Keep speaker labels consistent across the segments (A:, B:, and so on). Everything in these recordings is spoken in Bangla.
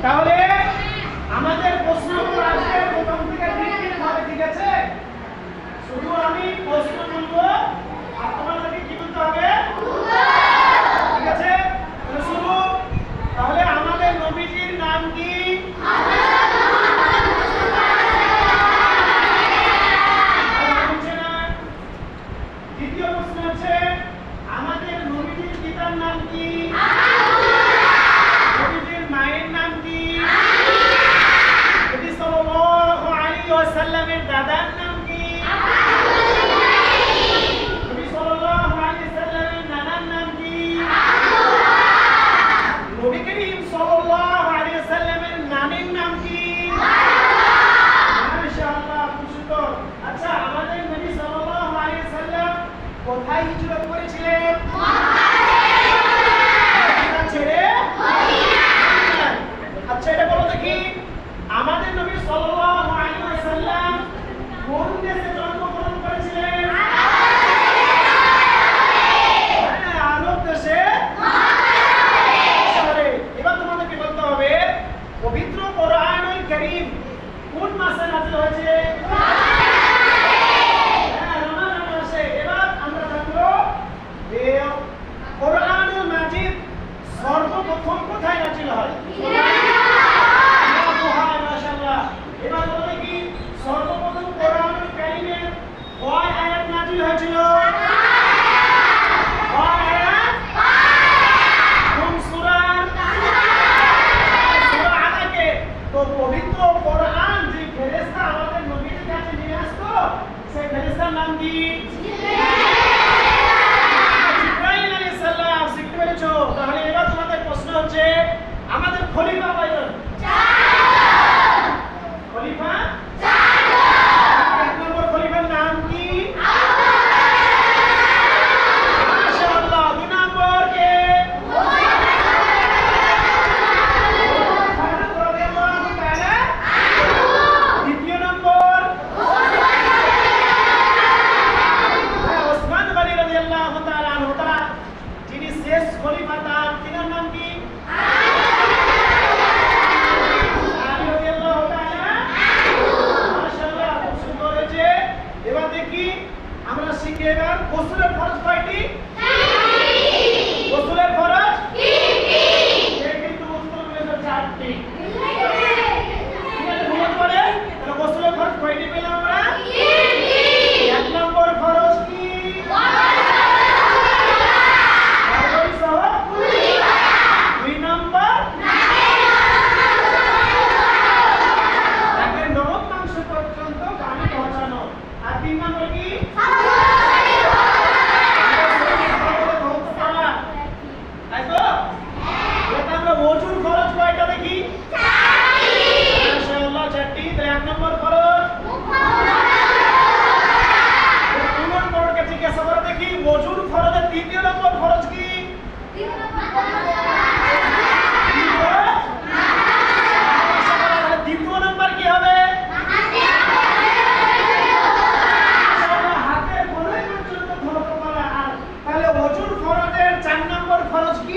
A: ¡Cabale!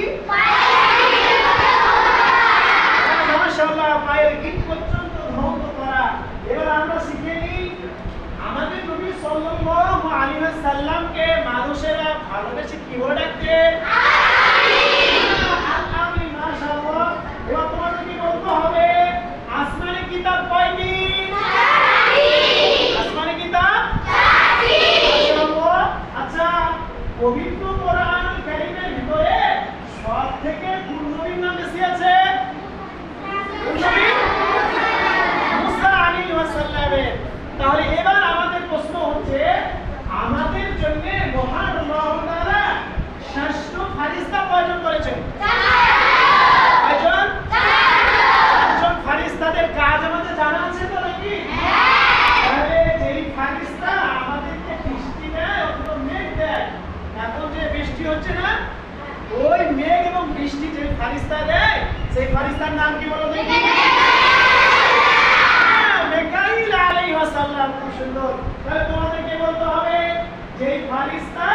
A: কি মাশাআল্লাহ করা। এবার আমরা শিখে নিই, আমাদের নবী সাল্লাল্লাহু আলাইহি সাল্লামকে মানুষেরা ভালোবেসে কি বলে? ওই মেঘ এবং বৃষ্টি যে ফারিস্তা দেয়, সেই ফারিস্তার নাম কি বলো দেখি? হ্যাঁ, মেকাইল আলাইহিস সালাম, খুব সুন্দর। তাহলে তোমাদেরকে বলতে হবে? যে ফারিস্তা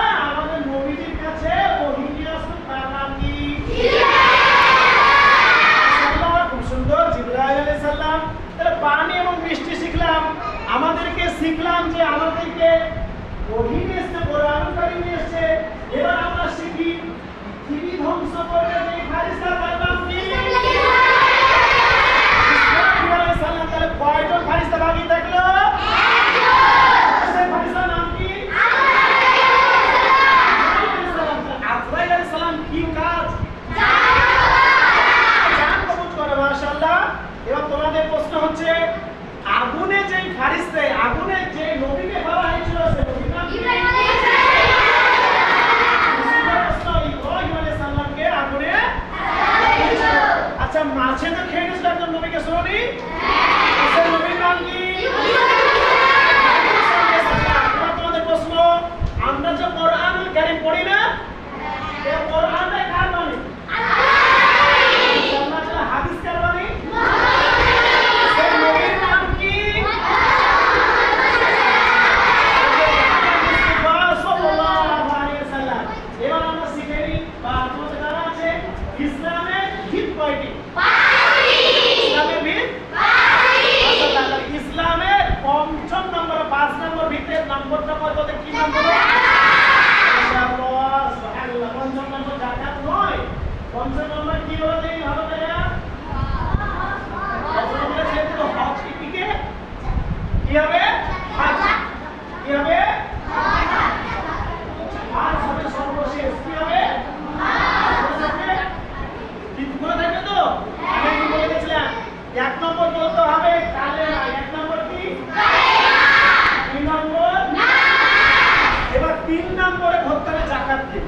A: ধরতে হবে দিয়ে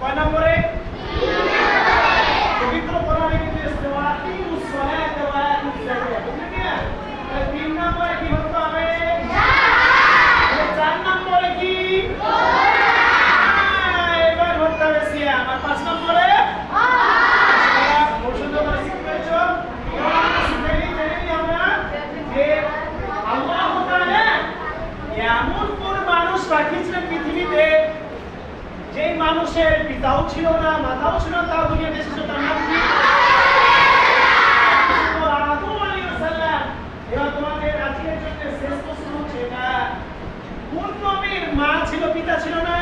A: কয় নম্বরে? পবিত্র মানুষের পিতাও ছিল না, মাতাও ছিল না, তাও দুনিয়া দেশে তার নাম কি? প্রশ্ন না মা ছিল, পিতা ছিল না?